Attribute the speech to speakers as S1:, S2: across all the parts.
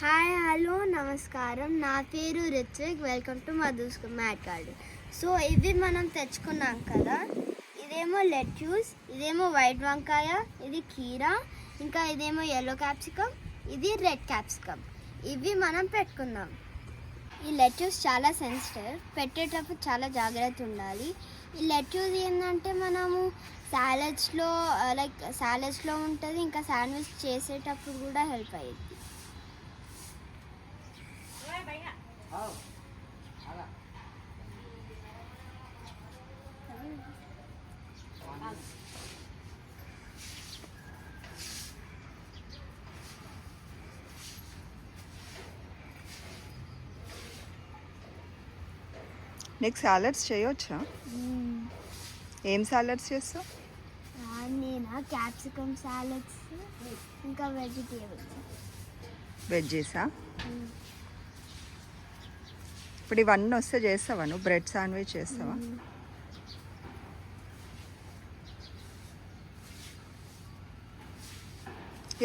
S1: Hi hello నమస్కారం. నా పేరు Ritvik. Welcome to Madhu smart garden so ఇవి మనం తెచ్చుకున్నాం కదా. ఇదేమో లెట్యూస్ ఇదేమో వైట్ వంకాయ ఇది కీరా ఇంకా ఇదేమో ఎల్లో క్యాప్సికమ్ ఇది రెడ్ క్యాప్సికమ్ ఇవి మనం పెట్టుకున్నాం. ఈ లెట్యూస్ చాలా సెన్సిటివ్ పెట్టేటప్పుడు చాలా జాగ్రత్త ఉండాలి. ఈ లెట్యూస్ ఏంటంటే మనము సాలడ్స్లో లైక్ సాలడ్స్లో ఉంటుంది ఇంకా శాండ్విచ్ చేసేటప్పుడు కూడా హెల్ప్ అయ్యింది.
S2: నీకు సాలడ్స్ చేయొచ్చా? ఏం సాలడ్స్ చేస్తావు?
S1: నేనా? క్యాప్సికమ్ సాలెడ్స్ ఇంకా వెజిటేబుల్స్
S2: వెజ్జీసా ఇప్పుడు ఇవన్నీ వస్తే చేస్తావా నువ్వు? బ్రెడ్ శాండ్విచ్ చేస్తావా?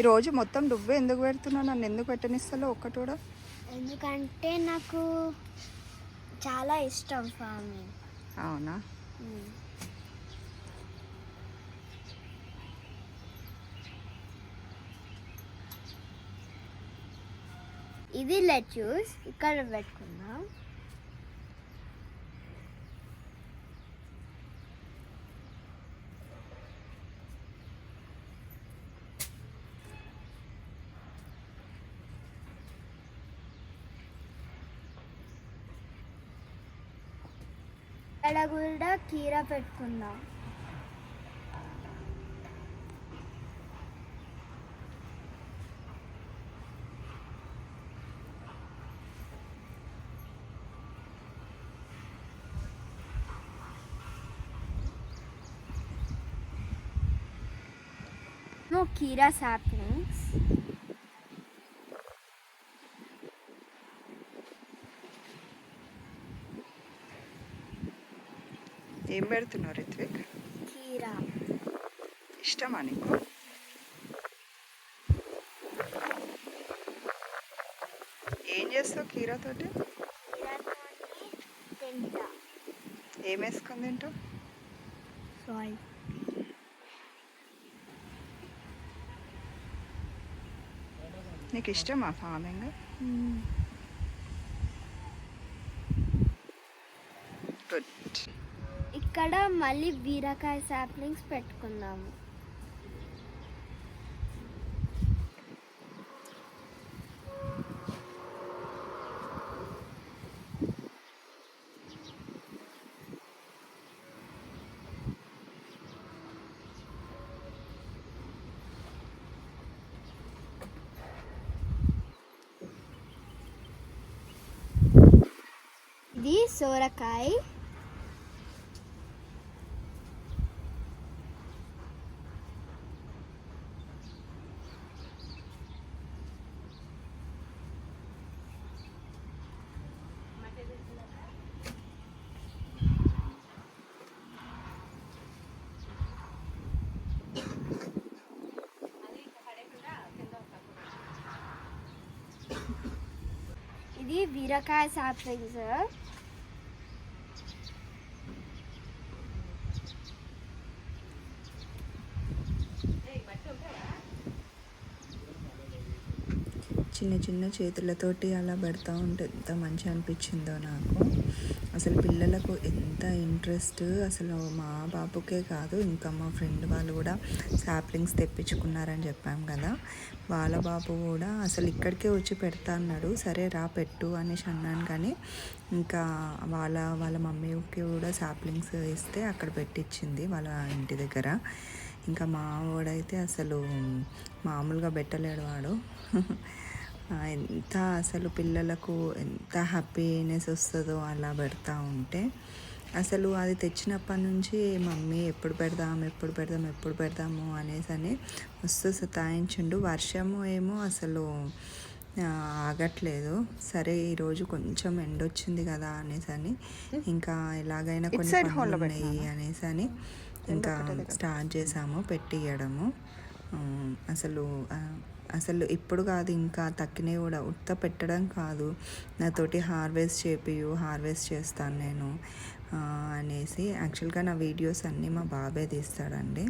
S2: ఈరోజు మొత్తం నువ్వే ఎందుకు పెడుతున్నావు? నన్ను ఎందుకు పెట్టనిస్తాలో ఒక్కటి కూడా?
S1: ఎందుకంటే నాకు చాలా ఇష్టం ఫార్మింగ్
S2: అవునా?
S1: ఇది లెట్యూస్. ఇక్కడ పెట్టుకుందాం. ఎడగుల్డ కీర పెట్టుకుందాం. కీరా సాప్లింగ్స్
S2: ఏం పెడుతున్నావు రిత్విక్?
S1: Kira.
S2: ఇష్టమా నీకు? ఏం చేస్తావు కీరాతోటి
S1: తింటా
S2: ఏం వేసుకొని తింటావు?
S1: సారీ
S2: నీకు ఇష్టమా ఫార్మింగ్ గుడ్.
S1: ఇక్కడ మళ్ళీ బీరకాయ సాప్లింగ్స్ పెట్టుకుందాము. ఇది సోరకాయ. బీరకాయ బీరకాయ సాప్లింగ్స్
S2: చిన్న చిన్న చేతులతోటి అలా పెడతా ఉంటే ఎంత మంచి అనిపించిందో నాకు. అసలు పిల్లలకు ఎంత ఇంట్రెస్ట్? అసలు మా బాబుకే కాదు ఇంకా మా ఫ్రెండ్ వాళ్ళు కూడా సాప్లింగ్స్ తెప్పించుకున్నారని చెప్పాం కదా. వాళ్ళ బాబు కూడా అసలు ఇక్కడికే వచ్చి పెడతా అన్నాడు. సరే రా పెట్టు అనేసి అన్నాను కానీ ఇంకా వాళ్ళ వాళ్ళ మమ్మీకి కూడా సాప్లింగ్స్ ఇస్తే అక్కడ పెట్టించింది వాళ్ళ ఇంటి దగ్గర. ఇంకా మా వాడైతే అసలు మామూలుగా పెట్టలేడు వాడు. ఎంత అసలు పిల్లలకు ఎంత హ్యాపీనెస్ వస్తుందో అలా పెడతా ఉంటే అసలు అది తెచ్చినప్పటి నుంచి మమ్మీ ఎప్పుడు పెడదాం ఎప్పుడు పెడదాం ఎప్పుడు పెడదాము అనేసి అని మస్తు సతాయించుండు. వర్షము ఏమో అసలు ఆగట్లేదు. సరే ఈరోజు కొంచెం ఎండ వచ్చింది కదా అనేసి అని ఇంకా ఎలాగైనా కొన్ని ఉన్నాయి అనేసి అని ఇంకా స్టార్ట్ చేసాము పెట్టియడము అసలు అసలు ఇప్పుడు కాదు ఇంకా తక్కినవి కూడా ఉత్త పెట్టడం కాదు. నాతోటి హార్వెస్ట్ చేపియు హార్వెస్ట్ చేస్తాను నేను అనేసి యాక్చువల్గా నా వీడియోస్ అన్నీ మా బాబే తీస్తాడండి.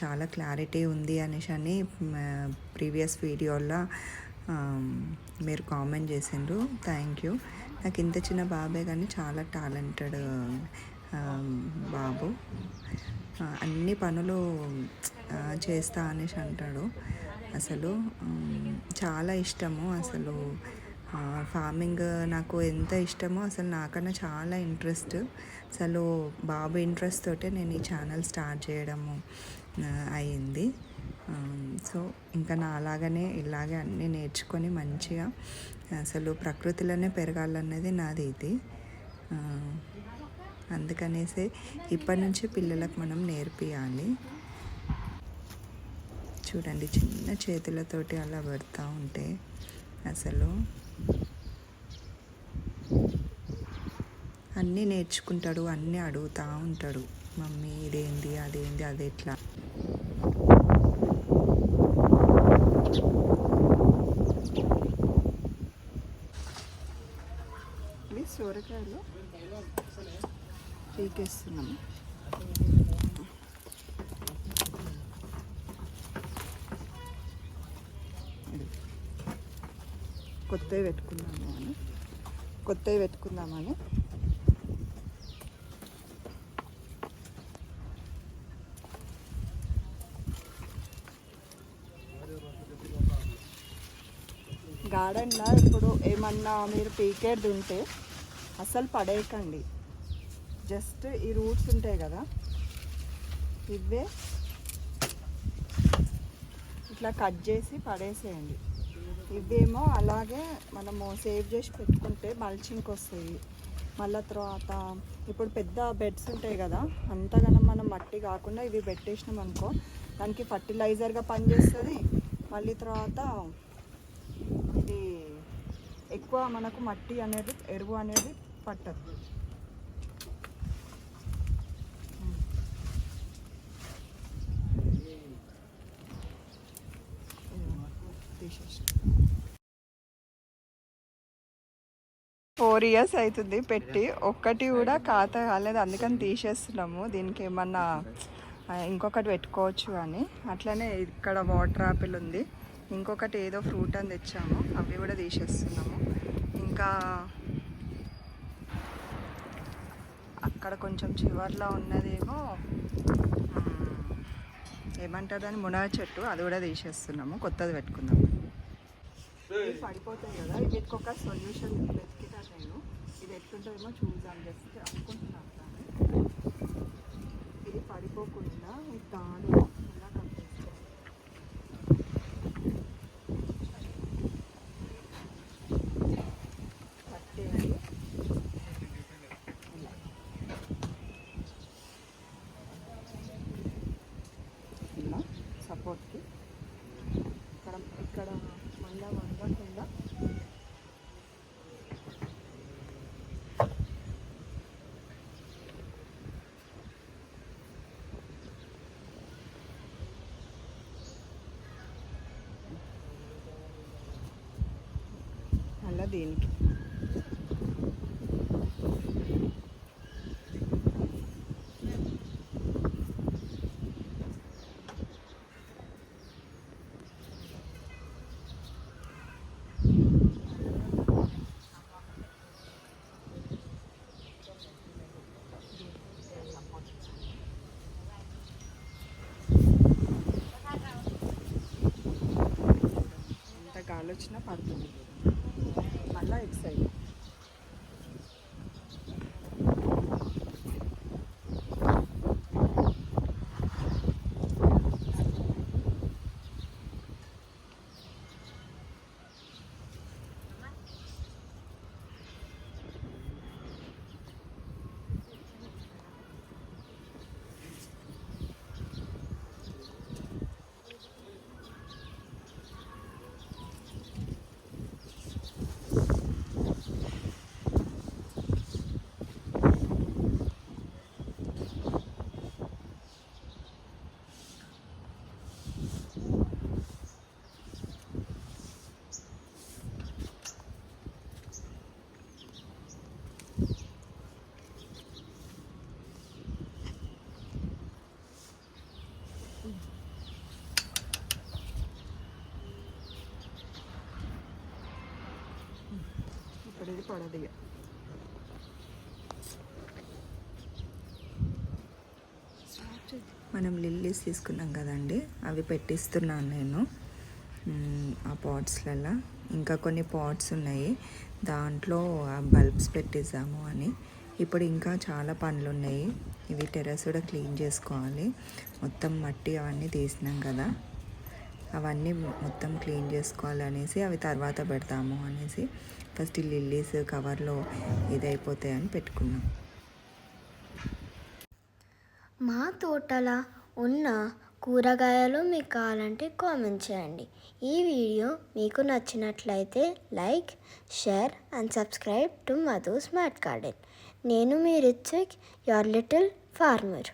S2: చాలా క్లారిటీ ఉంది అనేసి అని ప్రీవియస్ వీడియోలో మీరు కామెంట్ చేసిండ్రు. Thank you. నాకు ఇంత చిన్న బాబే కానీ చాలా టాలెంటెడ్ బాబు. అన్ని పనులు చేస్తా అనేసి అంటాడు. అసలు చాలా ఇష్టము. అసలు ఫార్మింగ్ నాకు ఎంత ఇష్టమో అసలు నాకన్నా చాలా ఇంట్రెస్ట్ అసలు బాబు ఇంట్రెస్ట్ తోటే నేను ఈ ఛానల్ స్టార్ట్ చేయడము అయింది. సో ఇంకా నా అలాగనే ఇలాగే అన్నీ నేర్చుకొని మంచిగా అసలు ప్రకృతిలోనే పెరగాలన్నది నాది ఇది. అందుకనేసి అందుకనేసే ఇప్పటి నుంచి పిల్లలకు మనం నేర్పియాలి. చూడండి చిన్న చేతులతోటి అలా పెడతా ఉంటే అసలు అన్నీ నేర్చుకుంటాడు అన్నీ అడుగుతూ ఉంటాడు. మమ్మీ ఇదేంది అదేంది అది ఎట్లా? సోరకాయలు పీకేస్తున్నాము. కొత్తవి పెట్టుకుందాము అని. కొత్తవి పెట్టుకుందామని. గార్డెన్లో ఇప్పుడు ఏమన్నా మీరు పీకేది ఉంటే అసలు పడేయకండి. జస్ట్ ఈ రూట్స్ ఉంటాయి కదా ఇవే ఇట్లా కట్ చేసి పడేసేయండి. ఇవేమో అలాగే మనము సేవ్ చేసి పెట్టుకుంటే మల్చింగ్కి వస్తాయి మళ్ళీ తర్వాత ఇప్పుడు పెద్ద బెడ్స్ ఉంటాయి కదా అంతగానం మనం మట్టి కాకుండా ఇవి పెట్టేసినాం అనుకో దానికి ఫర్టిలైజర్గా పనిచేస్తుంది. మళ్ళీ తర్వాత ఇది ఎక్కువ మనకు మట్టి అనేది ఎరువు అనేది పట్టదు. ఫోర్ ఇయర్స్ అవుతుంది. పెట్టి ఒక్కటి కూడా ఖాత కాలేదు. అందుకని తీసేస్తున్నాము. దీనికి ఏమన్నా ఇంకొకటి పెట్టుకోవచ్చు అని. అట్లనే ఇక్కడ వాటర్ ఆపిల్ ఉంది. ఇంకొకటి ఏదో ఫ్రూట్ అని తెచ్చాము. అవి కూడా తీసేస్తున్నాము. ఇంకా అక్కడ కొంచెం చివర్లో ఉన్నదేమో ఏమంటారు దాన్ని? మునగ చెట్టు. అది కూడా తీసేస్తున్నాము. కొత్తది పెట్టుకుందాము. ఇవి పడిపోతాయి కదా. వీటికి ఒక సొల్యూషన్ వెతికినా నేను. ఇది ఎట్లుంటుందేమో చూద్దాం. జస్ట్ అనుకుంటున్నాను. ఇది పడిపోకుండా ఈ దీనికి. ఎంత గాలి వచ్చినా పడుతుంది. మళ్ళీ ఇటు పడదు ఇక మనం లిల్లీస్ తీసుకున్నాం కదండి అవి పెట్టిస్తున్నాను నేను. ఆ పాట్స్లలో. ఇంకా కొన్ని పాట్స్ ఉన్నాయి. దాంట్లో ఆ బల్బ్స్ పెట్టిద్దాము అని. ఇప్పుడు ఇంకా చాలా పనులు ఉన్నాయి. ఇవి టెరస్ కూడా క్లీన్ చేసుకోవాలి. మొత్తం మట్టి అవన్నీ తీసినాం కదా. అవన్నీ మొత్తం క్లీన్ చేసుకోవాలి అనేసి అవి తర్వాత పెడతాము అనేసి ఫస్ట్ లిల్లీస్ కవర్లో ఇదైపోతాయని పెట్టుకున్నాం.
S1: మా తోటల ఉన్న కూరగాయలు మీకు కావాలంటే కామెంట్ చేయండి. ఈ వీడియో మీకు నచ్చినట్లయితే like share and subscribe to Madhu smart garden. నేను మీ రిత్విక్ యువర్ లిటిల్ ఫార్మర్